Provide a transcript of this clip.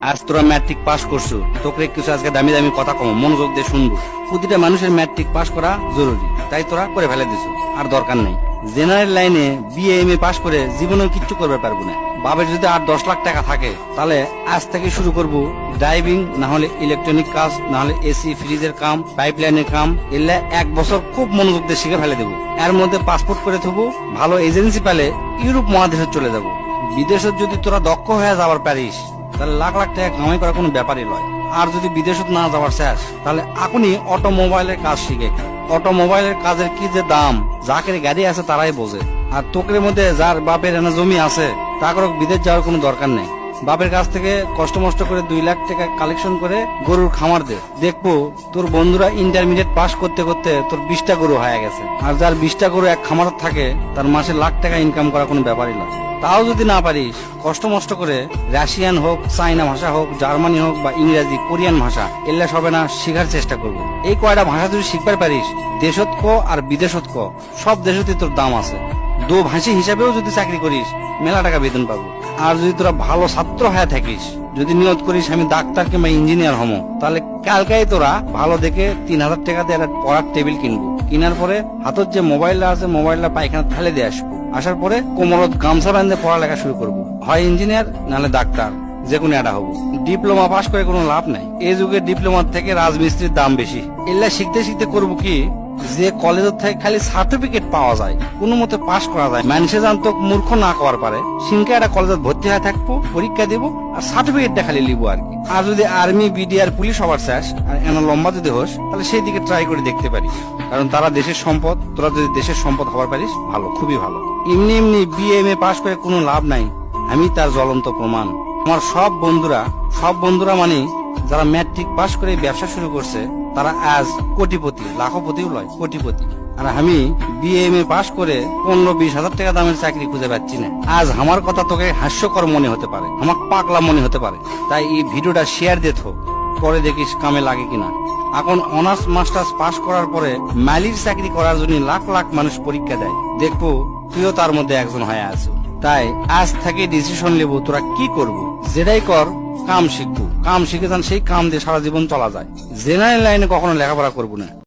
আজ তোরা matric pass করছ। তোকে কিছু আজকে দামি দামি কথা কম, মনোযোগ দিয়ে শুনব। প্রতিটা মানুষের ম্যাট্রিক পাস করা জরুরি, তাই তোরা করে ফেলে দিছো। আর দরকার নেই। জেনারেল লাইনে বিএ এম এ পাস করে জীবনেও কিচ্ছু করবে পারব না। বাবার যদি আর দশ লাখ টাকা থাকে, তাহলে আজ থেকে শুরু করব ড্রাইভিং না হলে ইলেকট্রনিক কাজ না হলে এসি ফ্রিজের কাম পাইপ লাইনের কাম, এলে এক বছর খুব মনোযোগ দিয়ে শিখে ফেলে দেবো। এর মধ্যে পাসপোর্ট করে থবো, ভালো এজেন্সি পেলে ইউরোপ মহাদেশে চলে যাব। বিদেশে যদি তোরা দক্ষ হয়ে যাবার পারিস তাহলে লাখ লাখ টাকা কামাই করা কোনো ব্যাপারই নয় আর যদি বিদেশত না যাওয়ার শেষ, তাহলে এখনই অটোমোবাইলের কাজ শিখে, অটোমোবাইলের কাজের কি যে দাম, যাকের গাড়ি আছে তারাই বোঝে। আর তোকের মধ্যে যার বাপের এনে জমি আছে, তাকে বিদেশ যাওয়ার কোনো দরকার নেই। বাপের কাছ থেকে কষ্ট মষ্ট করে দুই লাখ টাকা কালেকশন করে গরুর খামার দে। দেখব তোর বন্ধুরা ইন্টারমিডিয়েট পাস করতে করতে তোর বিশটা গরু হয়ে গেছে। আর যার বিশটা গরু এক খামার থাকে, তার মাসে লাখ টাকা ইনকাম করা কোনো ব্যাপারই নয় তাও যদি না পারিস, কষ্ট মষ্ট করে রাশিয়ান হোক চাইনা ভাষা হোক, জার্মানি হোক বা ইংরেজি, কোরিয়ান ভাষা এল্লা সবে না, শেখার চেষ্টা করব। এই কয়টা ভাষা যদি শিখবার পারিস, দেশত ক আর বিদেশত ক, সব দেশতে তোর দাম আছে। দো ভাষী হিসাবেও যদি চাকরি করিস, মেলা টাকা বেতন পাবো। আর যদি তোরা ভালো ছাত্র হয়ে থাকিস, যদি নিয়ত করিস, আমি ডাক্তার কিংবা ইঞ্জিনিয়ার হমো, তাহলে কালকাই তোরা ভালো দেখে তিন হাজার টাকা দিয়ে একটা পড়ার টেবিল কিনবো। কেনার পরে হাতত যে মোবাইলটা আছে, মোবাইলটা পায়খানা ফেলে দিয়ে আসব। আসার পরে কোমরত গামছা বান্ধে পড়ালেখা শুরু করব। হয় ইঞ্জিনিয়ার, নাহলে ডাক্তার যে কোনো একটা হব। ডিপ্লোমা পাশ করে কোনো লাভ নাই। এই যুগে ডিপ্লোমার থেকে রাজমিস্ত্রির দাম বেশি। এগুলা শিখতে শিখতে করব কি? যে কলেজের থেকে খালি সার্টিফিকেট পাওয়া যায়, কোনো মতে পাস করা যায়। মানুষে জানতো মূর্খ না করার পারে। সিংকে একটা কলেজে ভর্তি হয়ে থাকব, পরীক্ষা দিব, আর সার্টিফিকেটটা খালি লিবো আর কি। আর যদি আর্মি, বিডিআর পুলিশ হবার শেষ, আর এনা লম্বা যদি হোস, তাহলে সেই দিকে ট্রাই করে দেখতে পারিস। কারণ তারা দেশের সম্পদ, তোরা যদি দেশের সম্পদ হবার পারিস, ভালো, খুবই ভালো। এমনি এমনি বিএমএ পাশ করে কোনো লাভ নাই। আমি তার জ্বলন্ত প্রমাণ। আমার সব বন্ধুরা সব বন্ধুরা মানে যারা ম্যাট্রিক পাশ করে ব্যবসা শুরু করছে, তারা আজ কোটিপতি, লাখপতিও লয়, কোটিপতি। আর আমি বিএমএ পাশ করে পনেরো বিশ হাজার টাকা দামের চাকরি খুঁজে পাচ্ছি না। আজ আমার কথা তোকে হাস্যকর মনে হতে পারে, আমার পাগলা মনে হতে পারে। তাই এই ভিডিওটা শেয়ার দিত পরে দেখিস কামে লাগে কিনা। এখন অনার্স মাস্টার্স পাশ করার পরে মালির চাকরি করার জন্য লাখ লাখ মানুষ পরীক্ষা দেয়। দেখব তুইও তার মধ্যে একজন হয়ে আছো। তাই আজ থেকে ডিসিশন নেব তোরা কি করব? যেটাই কর, কাম শিখব। কাম শিখে যান সেই কাম দিয়ে সারা জীবন চলা যায়। জেনারেল লাইনে কখনো লেখাপড়া করব না।